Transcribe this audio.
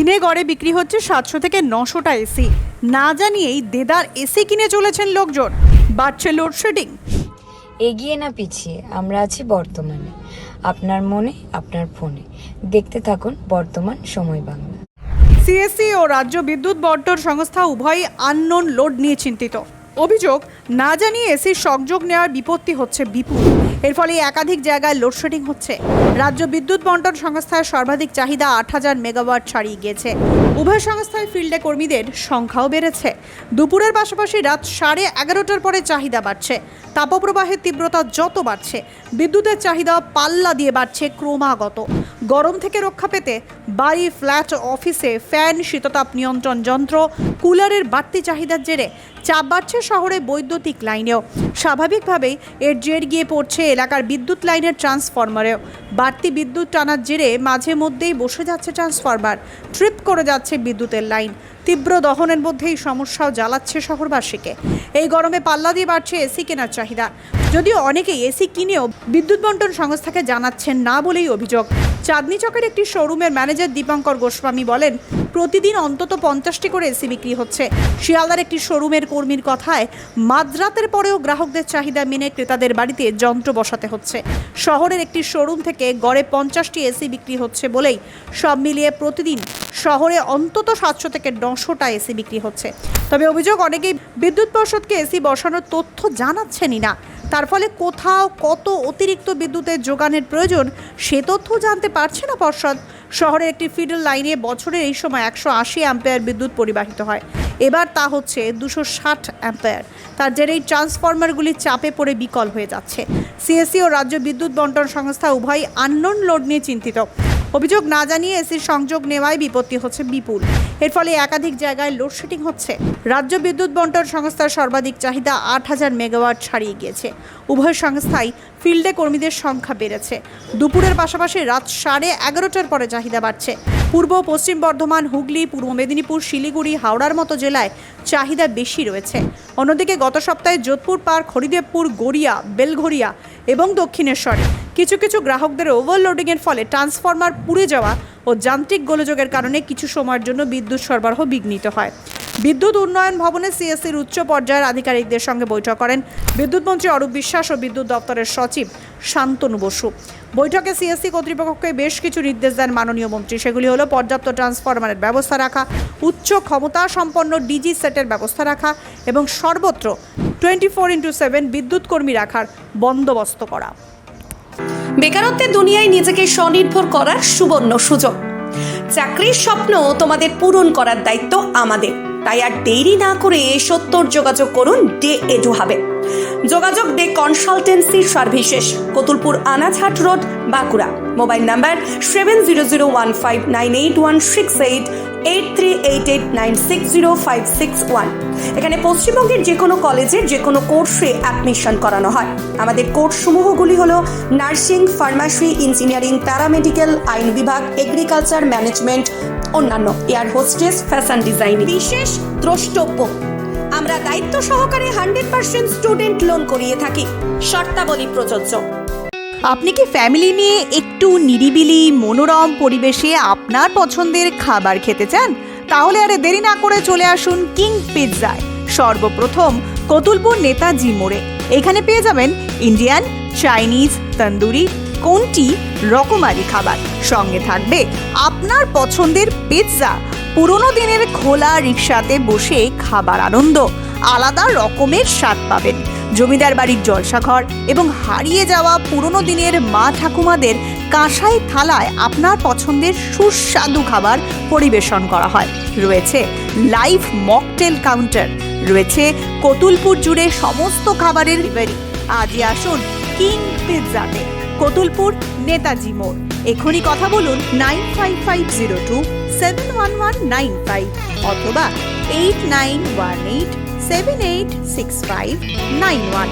দিনে গড়ে বিক্রি হচ্ছে সাতশো থেকে নশোটা এসি না জানিয়েই দেদার এসি কিনে চলেছেন লোকজন। বাড়ছে লোডশেডিং এগিয়ে না পিছিয়ে আমরা আছি বর্তমানে। আপনার মনে আপনার ফোনে। দেখতে থাকুন বর্তমান সময় বাংলা। সিএসসি ও রাজ্য বিদ্যুৎ বন্টন সংস্থা উভয়ই আননোন লোড নিয়ে চিন্তিত। অভিযোগ না জানিয়ে এসির সংযোগ নেওয়ার বিপত্তি হচ্ছে বিপুল। এর ফলে একাধিক জায়গায় লোডশেডিং হচ্ছে। রাজ্য বিদ্যুৎ বন্টন সংস্থার সর্বাধিক চাহিদা আট হাজার মেগাওয়াট ছাড়িয়ে গিয়েছে। উভয় সংস্থায় ফিল্ডে কর্মীদের সংখ্যাও বেড়েছে। দুপুরের পাশাপাশি রাত সাড়ে এগারোটার পরে চাহিদা বাড়ছে। তাপপ্রবাহের তীব্রতা যত বাড়ছে, বিদ্যুতের চাহিদা পাল্লা দিয়ে বাড়ছে ক্রমাগত। গরম থেকে রক্ষা পেতে বাড়ি, ফ্ল্যাট, অফিসে ফ্যান, শীততাপ নিয়ন্ত্রণ যন্ত্র, কুলারের বাড়তি চাহিদার জেরে চাপ বাড়ছে শহরে বৈদ্যুতিক লাইনেও। স্বাভাবিকভাবেই এর জের গিয়ে পড়ছে এলাকার বিদ্যুৎ লাইনের ট্রান্সফরমারেও। বাড়তি বিদ্যুৎ টানার জেরে মাঝে মধ্যেই বসে যাচ্ছে ট্রান্সফরমার। ট্রিপ করে যাচ্ছে বিদ্যুতের লাইন। তীব্র দহনের মধ্যেই সমস্যাও জ্বালাচ্ছে শহরবাসীকে। এই গরমে পাল্লা দিয়ে বাড়ছে এসি কেনার চাহিদা। যদিও অনেকেই এসি কিনেও বিদ্যুৎ বন্টন সংস্থাকে জানাচ্ছেন না বলেই অভিযোগ। চাঁদনি চকের একটি শোরুমের ম্যানেজার দীপঙ্কর গোস্বামী বলেন, প্রতিদিন অন্তত পঞ্চাশটি করে এসি বিক্রি হচ্ছে। শিয়ালদার একটি শোরুমের কর্মীর কথায়, মাঝরাতের পরেও গ্রাহকদের চাহিদা মেনে ক্রেতাদের বাড়িতে যন্ত্র বসাতে হচ্ছে। শহরের একটি শোরুম থেকে গড়ে পঞ্চাশটি এসি বিক্রি হচ্ছে বলেই সব মিলিয়ে প্রতিদিন শহরে অন্তত সাতশো থেকে নশোটা এসি বিক্রি হচ্ছে। তবে অভিযোগ, অনেকেই বিদ্যুৎ পর্ষদকে এসি বসানোর তথ্য জানাচ্ছেনই না। তার ফলে কোথাও কত অতিরিক্ত বিদ্যুতের যোগানের প্রয়োজন, সে তথ্য জানতে পারছে না পর্ষদ। শহরের একটি ফিডার লাইনে বছরে এই সময় একশো আশি অ্যাম্পেয়ার বিদ্যুৎ পরিবাহিত হয়। এবার তা হচ্ছে দুশো ষাট অ্যাম্পেয়ার। তার জেরে এই ট্রান্সফরমারগুলি চাপে পড়ে বিকল হয়ে যাচ্ছে। সিএসসি ও রাজ্য বিদ্যুৎ বন্টন সংস্থা উভয় আননোন লোড নিয়ে চিন্তিত। অভিযোগ না জানিয়ে এসির সংযোগ নেওয়ায় বিপত্তি হচ্ছে বিপুল। এর ফলে একাধিক জায়গায় লোডশেডিং হচ্ছে। রাজ্য বিদ্যুৎ বন্টন সংস্থার সর্বাধিক চাহিদা আট হাজার মেগাওয়াট ছাড়িয়ে গিয়েছে। উভয় সংস্থাই ফিল্ডে কর্মীদের সংখ্যা বেড়েছে। দুপুরের পাশাপাশি রাত সাড়ে এগারোটার পরে চাহিদা বাড়ছে। পূর্ব পশ্চিম বর্ধমান, হুগলি, পূর্ব মেদিনীপুর, শিলিগুড়ি, হাওড়ার মতো জেলায় চাহিদা বেশি রয়েছে। অন্যদিকে গত সপ্তাহে যোধপুর পার্ক, হরিদেবপুর, গড়িয়া বেলঘরিয়া এবং দক্ষিণেশ্বরে কিছু কিছু গ্রাহকদের ওভারলোডিংয়ের ফলে ট্রান্সফরমার পুড়ে যাওয়া ও যান্ত্রিক গোলযোগের কারণে কিছু সময়ের জন্য বিদ্যুৎ সরবরাহ বিঘ্নিত হয়। বিদ্যুৎ উন্নয়ন ভবনে সিএসসির উচ্চ পর্যায়ের আধিকারিকদের সঙ্গে বৈঠক করেন বিদ্যুৎ মন্ত্রী অরূপ বিশ্বাস ও বিদ্যুৎ দপ্তরের সচিব শান্তনু বসু। বৈঠকে সিএসসি কর্তৃপক্ষকে বেশ কিছু নির্দেশ দেন মাননীয় মন্ত্রী। সেগুলি হলো পর্যাপ্ত ট্রান্সফরমারের ব্যবস্থা রাখা, উচ্চ ক্ষমতা সম্পন্ন ডিজি সেটের ব্যবস্থা রাখা এবং সর্বত্র টোয়েন্টি ফোর ইন্টু সেভেন বিদ্যুৎ কর্মী রাখার বন্দোবস্ত করা। বেকারত্বের দুনিয়ায় নিজেকে স্বনির্ভর করার সুবর্ণ সুযোগ। চাকরির স্বপ্ন তোমাদের পূরণ করার দায়িত্ব আমাদের। তাই আর দেরি না করে সত্তর যোগাযোগ করুন ডে এডু হাবে যোগাযোগ De consultancy services, Kotulpur Anajhat road, Bankura. Mobile number seven zero zero one five nine eight one six eight eight three eight eight nine six zero five six one. এখানে পশ্চিমবঙ্গের যে কোনো কলেজের যে কোনো কোর্সে অ্যাডমিশন করানো হয়। আমাদের কোর্সসমূহগুলি হলো নার্সিং ফার্মাসি ইঞ্জিনিয়ারিং প্যারামেডিক্যাল আইন বিভাগ এগ্রিকালচার ম্যানেজমেন্ট অন্যান্য। এয়ার হোস্টেস ফ্যাশন ডিজাইন বিশেষ দ্রষ্টব্য। আমরা দায়িত্ব সহকারে হান্ড্রেড পার্সেন্ট স্টুডেন্ট লোন করিয়ে থাকি। শর্তাবলী প্রযোজ্য। আপনি কি ফ্যামিলি নিয়ে একটু নিরিবিলি, মনোরম পরিবেশে আপনার পছন্দের খাবার খেতে চান? তাহলে আরে দেরি না করে চলে আসুন কিং পিৎজায়। সর্বপ্রথম কতুলপুর নেতাজি মোড়ে। এখানে পেয়ে যাবেন ইন্ডিয়ান চাইনিজ তন্দুরি, কোনটি, রকমারি খাবার। সঙ্গে থাকবে আপনার পছন্দের পিৎজা। পুরনো দিনের খোলা রিক্সাতে বসে খাবার আনন্দ, আলাদা রকমের স্বাদ পাবেন। জমিদার বাড়ির জলসাঘর এবং হারিয়ে যাওয়া পুরনো দিনের মা ঠাকুমাদের কাঁসাই থালায় আপনার পছন্দের সুস্বাদু খাবার পরিবেশন করা হয়। রয়েছে লাইভ মকটেল কাউন্টার, রয়েছে কতুলপুর জুড়ে সমস্ত খাবারের ডেলিভারি আজই আসুন কিং পিৎজাতে, কতুলপুর নেতাজি মোড়। এখনই কথা বলুন nine five five zero two seven one one nine five অথবা eight nine one eight seven eight six five nine one